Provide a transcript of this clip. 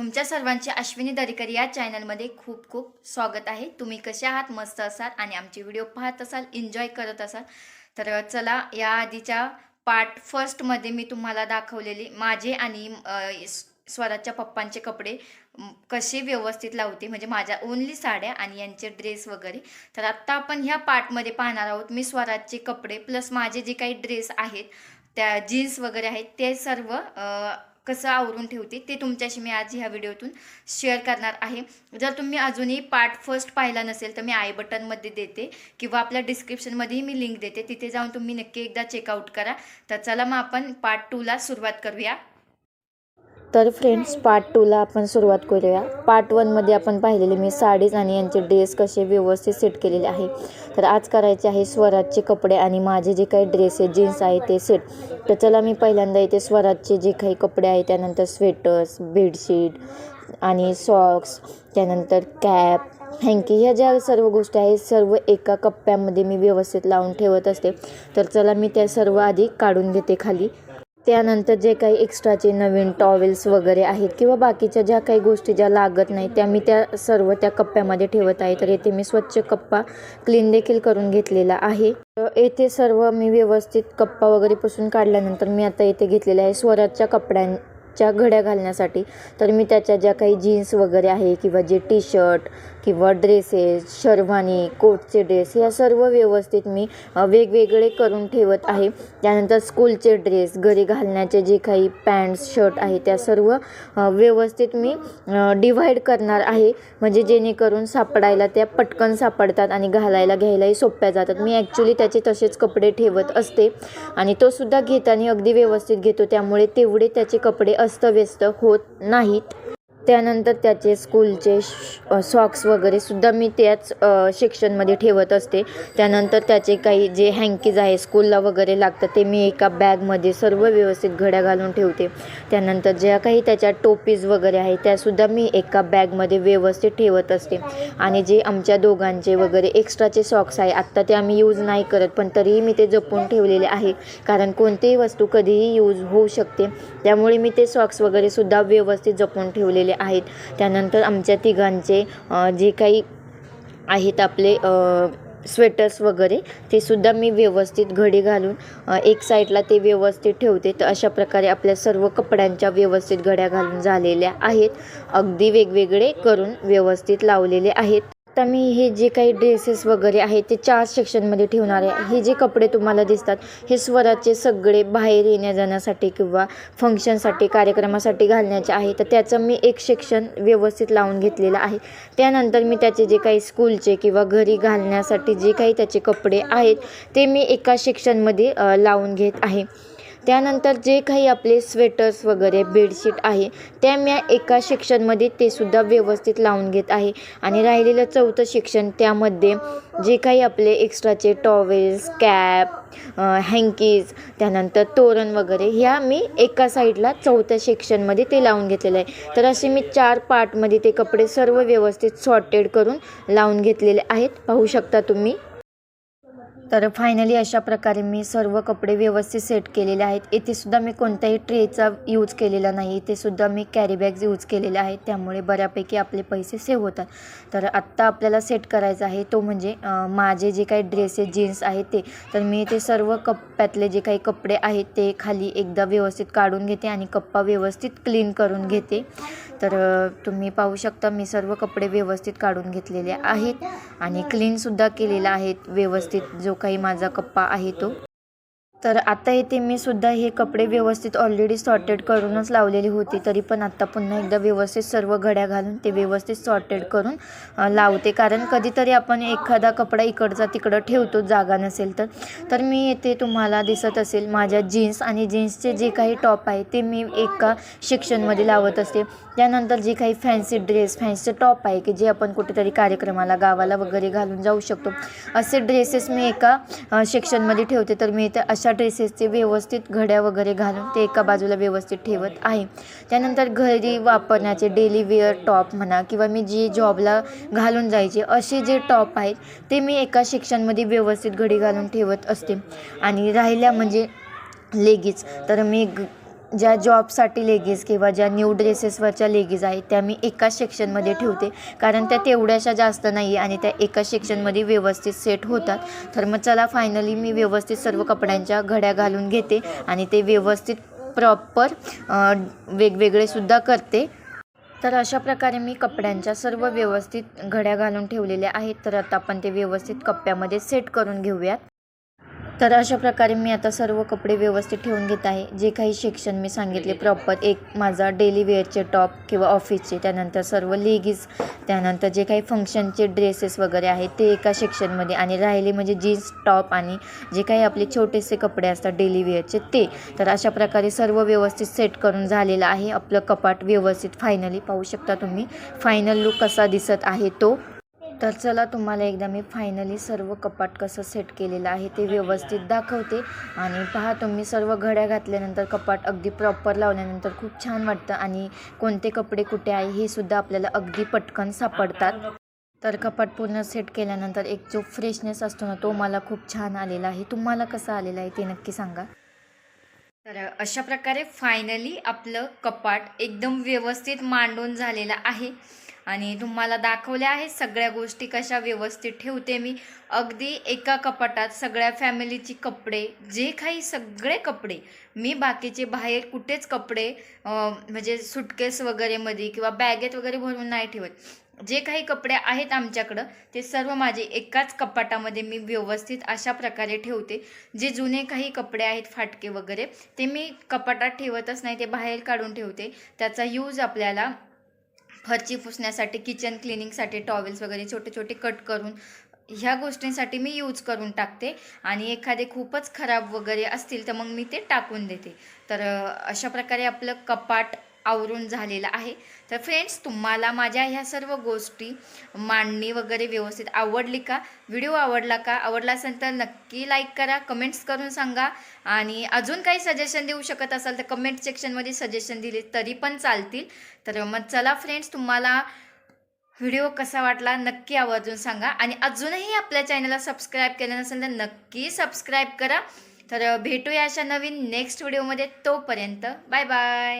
तुमच्या सर्वांचे अश्विनी दरेकर या चॅनलमध्ये खूप खूप स्वागत आहे. तुम्ही कसे आहात? मस्त असाल आणि आमचे व्हिडिओ पाहत असाल एन्जॉय करत असाल तर चला या आधीच्या पार्ट फर्स्टमध्ये मी तुम्हाला दाखवलेले माझे आणि स्वराजच्या पप्पांचे कपडे कसे व्यवस्थित लावते. म्हणजे माझ्या ओनली साड्या आणि यांचे ड्रेस वगैरे. तर आत्ता आपण ह्या पार्टमध्ये पाहणार आहोत मी स्वराजचे कपडे प्लस माझे जे काही ड्रेस आहेत त्या जीन्स वगैरे आहेत ते सर्व कसं आवरून ठेवते ते तुमच्याशी मी आज ह्या व्हिडिओतून शेअर करणार आहे. जर तुम्ही अजूनही पार्ट फर्स्ट पाहिला नसेल तर मी आय बटनमध्ये देते किंवा आपल्या डिस्क्रिप्शनमध्येही मी लिंक देते. तिथे जाऊन तुम्ही नक्की एकदा चेकआउट करा. तर चला मग आपण पार्ट टूला सुरुवात करूया. तर फ्रेंड्स पार्ट टूला आपण सुरुवात करूया. पार्ट वनमध्ये आपण पाहिलेले मी साडीज आणि यांचे ड्रेस कसे व्यवस्थित सेट केलेले आहे. तर आज करायचे आहे स्वराजचे कपडे आणि माझे जे काही ड्रेस आहे जीन्स आहे ते सेट तर चला मी पहिल्यांदा इथे स्वराजचे जे काही कपडे आहे त्यानंतर स्वेटर्स बेडशीट आणि सॉक्स त्यानंतर कॅप हँकी ह्या ज्या सर्व गोष्टी आहेत सर्व एका कप्प्यामध्ये मी व्यवस्थित लावून ठेवत असते. तर चला मी त्या सर्व आधी काढून घेते खाली. त्यानंतर जे काही एक्स्ट्राचे नवीन टॉवेल्स वगैरे आहेत किंवा बाकीच्या ज्या काही गोष्टी ज्या लागत नाही त्या मी त्या सर्व त्या कप्प्यामध्ये ठेवत आहे. तर येथे मी स्वच्छ कप्पा क्लीन देखील करून घेतलेला आहे. तर येथे सर्व मी व्यवस्थित कप्पा वगैरे पुसून काढल्यानंतर मी आता येथे घेतलेले आहे स्वराजच्या कपड्यांच्या घड्या घालण्यासाठी. तर मी त्याच्या ज्या काही जीन्स वगैरे आहे किंवा जे टी शर्ट किंवा ड्रेसेस शर्वानी कोटचे ड्रेस या सर्व व्यवस्थित मी वेगवेगळे करून ठेवत आहे. त्यानंतर स्कूलचे ड्रेस घरी घालण्याचे जे काही पॅन्ट्स शर्ट आहे त्या सर्व व्यवस्थित मी डिव्हाइड करणार आहे. म्हणजे जेणेकरून सापडायला त्या पटकन सापडतात आणि घालायला घ्यायलाही सोप्या जातात. मी ॲक्च्युली त्याचे तसेच कपडे ठेवत असते आणि तो सुद्धा घेताना अगदी व्यवस्थित घेतो. त्यामुळे तेवढे त्याचे कपडे अस्तव्यस्त होत नाहीत. त्यानंतर त्याचे स्कूलचे सॉक्स वगैरे सुद्धा मी त्याच सेक्शनमध्ये ठेवत असते. त्यानंतर त्याचे काही जे हँकीज आहे स्कूलला वगैरे लागतात ते मी एका बॅगमध्ये सर्व व्यवस्थित घड्या घालून ठेवते. त्यानंतर ज्या काही त्याच्या टोपीज वगैरे आहे त्यासुद्धा मी एका बॅगमध्ये व्यवस्थित ठेवत असते. आणि जे आमच्या दोघांचे वगैरे एक्स्ट्राचे सॉक्स आहे आत्ता ते आम्ही यूज नाही करत पण तरीही मी ते जपून ठेवलेले आहे. कारण कोणतीही वस्तू कधीही यूज होऊ शकते. त्यामुळे मी ते सॉक्स वगैरे सुद्धा व्यवस्थित जपून ठेवलेले आहेत. त्यानंतर आमच्या तिघांचे जे काही आहेत आपले स्वेटर्स वगैरे ते सुद्धा मी व्यवस्थित घडी घालून एक साईडला ते व्यवस्थित ठेवते. तर अशा प्रकारे आपल्या सर्व कपड्यांच्या व्यवस्थित घड्या घालून झालेल्या आहेत. अगदी वेगवेगळे करून व्यवस्थित लावलेले आहेत. आता मी हे जे काही ड्रेसेस वगैरे आहेत ते चार सेक्शनमध्ये ठेवणार आहे. हे जे कपडे तुम्हाला दिसतात हे स्वराचे सगळे बाहेर येण्या जाण्यासाठी किंवा फंक्शनसाठी कार्यक्रमासाठी घालण्याचे आहे. तर त्याचं मी एक सेक्शन व्यवस्थित लावून घेतलेलं आहे. त्यानंतर मी त्याचे जे काही स्कूलचे किंवा घरी घालण्यासाठी जे काही त्याचे कपडे आहेत ते मी एका सेक्शनमध्ये लावून घेत आहे. त्यानंतर जे काही आपले स्वेटर्स वगैरे बेडशीट आहे त्या मी एका सेक्शनमध्ये ते सुद्धा व्यवस्थित लावून घेत आहे. आणि राहिलेलं चौथं शिक्षण त्यामध्ये जे काही आपले एक्स्ट्राचे टॉवेल्स कॅप हँकीज त्यानंतर तोरण वगैरे ह्या मी एका साईडला चौथ्या सेक्शनमध्ये ते लावून घेतलेलं आहे. तर असे मी चार पार्टमध्ये ते कपडे सर्व व्यवस्थित सॉर्टेड करून लावून घेतलेले आहेत. पाहू शकता तुम्ही. तर फायनली अशा प्रकारे मी सर्व कपडे व्यवस्थित सेट केलेले आहेत. इथेसुद्धा मी कोणत्याही ट्रेचा यूज केलेला नाही. इथेसुद्धा मी कॅरीबॅग्स यूज केलेले आहेत. त्यामुळे बऱ्यापैकी आपले पैसे सेव्ह होतात. तर आत्ता आपल्याला सेट करायचा आहे. तो म्हणजे माझे जे काही ड्रेसेस जीन्स आहेत ते. तर मी ते सर्व कप्प्यातले जे काही कपडे आहेत ते खाली एकदा व्यवस्थित काढून घेते आणि कप्पा व्यवस्थित क्लीन करून घेते. तर तुम्ही पाहू शकता मी सर्व कपडे व्यवस्थित काढून घेतलेले आहेत. आणि क्लीनसुद्धा केलेला आहेत व्यवस्थित जो काही माझा कप्पा आहे तो. तर आता इथे मी सुद्धा हे कपडे व्यवस्थित ऑलरेडी सॉर्टेड करूनच लावलेली होती. तरी पण आत्ता पुन्हा एकदा व्यवस्थित सर्व घड्या घालून ते व्यवस्थित सॉर्टेड करून लावते. कारण कधीतरी आपण एखादा कपडा इकडचा तिकडं ठेवतो जागा नसेल तर. तर मी येथे तुम्हाला दिसत असेल माझ्या जीन्स आणि जीन्सचे जे काही टॉप आहे ते मी एका सेक्शनमध्ये लावत असते. त्यानंतर जे काही फॅन्सी ड्रेस फॅन्सी टॉप आहे की जे आपण कुठेतरी कार्यक्रमाला गावाला वगैरे घालून जाऊ शकतो. असे ड्रेसेस मी एका शिक्षणमध्ये सेक्शनमध्ये ठेवते. तर मी इथे अशा ड्रेसेसचे व्यवस्थित घड्या वगैरे घालून ते एका बाजूला व्यवस्थित ठेवत आहे. त्यानंतर घरी वापरण्याचे डेली वेअर टॉप म्हणा किंवा मी जी जॉबला घालून जायचे असे जे टॉप आहेत ते मी एका शिक्षणमध्ये व्यवस्थित घडी घालून ठेवत असते. आणि राहिल्या म्हणजे लेगीच तर मी ग ज्या जॉबसाठी लेगीज किंवा ज्या न्यू ड्रेसेसवरच्या लेगीज आहेत त्या मी एकाच सेक्शनमध्ये ठेवते. कारण त्या तेवढ्याशा जास्त नाही आहे आणि त्या एकाच सेक्शनमध्ये व्यवस्थित सेट होतात. तर मग चला फायनली मी व्यवस्थित सर्व कपड्यांच्या घड्या घालून घेते आणि ते व्यवस्थित प्रॉपर वेगवेगळेसुद्धा करते. तर अशा प्रकारे मी कपड्यांच्या सर्व व्यवस्थित घड्या घालून ठेवलेल्या आहेत. तर आता आपण ते व्यवस्थित कप्प्यामध्ये सेट करून घेऊयात. तर अशा प्रकारे मी आता सर्व कपडे व्यवस्थित ठेवून घेत आहे. जे काही सेक्शन मी सांगितले प्रॉपर एक माझा डेली वेअरचे टॉप किंवा ऑफिसचे त्यानंतर सर्व लेगीज त्यानंतर जे काही फंक्शनचे ड्रेसेस वगैरे आहेत ते एका सेक्शनमध्ये आणि राहिले म्हणजे जीन्स टॉप आणि जे काही आपले छोटेसे कपडे असतात डेली वेअरचे ते. तर अशा प्रकारे सर्व व्यवस्थित सेट करून झालेलं आहे. आपलं कपाट व्यवस्थित फायनली पाहू शकता तुम्ही. फायनल लुक कसा दिसत आहे तो. तर चला तुम्हाला एकदा मी फायनली सर्व कपाट कसं सेट केलेलं आहे ते व्यवस्थित दाखवते. आणि पहा तुम्ही सर्व घड्या घातल्यानंतर कपाट अगदी प्रॉपर लावल्यानंतर खूप छान वाटतं. आणि कोणते कपडे कुठे आहे हे सुद्धा आपल्याला अगदी पटकन सापडतात. तर कपाट पूर्ण सेट केल्यानंतर एक जो फ्रेशनेस असतो ना तो मला खूप छान आलेला आहे. तुम्हाला कसा आलेला आहे ते नक्की सांगा. तर अशा प्रकारे फायनली आपलं कपाट एकदम व्यवस्थित मांडून झालेलं आहे. आणि तुम्हाला दाखवल्या आहेत सगळ्या गोष्टी कशा व्यवस्थित ठेवते मी. अगदी एका कपाटात सगळ्या फॅमिलीची कपडे जे काही सगळे कपडे मी बाकीचे बाहेर कुठेच कपडे म्हणजे सुटकेस वगैरेमध्ये किंवा बॅगेत वगैरे भरून नाही ठेवत. जे काही कपडे आहेत आमच्याकडं ते सर्व माझे एकाच कपाटामध्ये मी व्यवस्थित अशा प्रकारे ठेवते. जे जुने काही कपडे आहेत फाटके वगैरे ते मी कपाटात ठेवतच नाही ते बाहेर काढून ठेवते. त्याचा यूज आपल्याला फरची पुसण्यासाठी किचन क्लिनिंगसाठी टॉवेल्स वगैरे छोटे छोटे कट करून ह्या गोष्टींसाठी मी यूज करून टाकते. आणि एखादे खूपच खराब वगैरे असतील तर मग मी ते टाकून देते. तर अशा प्रकारे आपलं कपाट आवरून झालेलं आहे. तर फ्रेंड्स तुम्हाला माझ्या ह्या सर्व गोष्टी मांडणी वगैरे व्यवस्थित आवडली का? व्हिडिओ आवडला का? आवडला असेल तर नक्की लाईक करा कमेंट्स करून सांगा. आणि अजून काही सजेशन देऊ शकत असाल तर कमेंट सेक्शनमध्ये सजेशन दिले तरी पण चालतील. तर मग चला फ्रेंड्स तुम्हाला व्हिडिओ कसा वाटला नक्की आवर्जून सांगा. आणि अजूनही आपल्या चॅनलला सबस्क्राईब केलं नसेल तर नक्की सबस्क्राईब करा. तर भेटूया अशा नवीन नेक्स्ट व्हिडिओमध्ये तोपर्यंत. Bye bye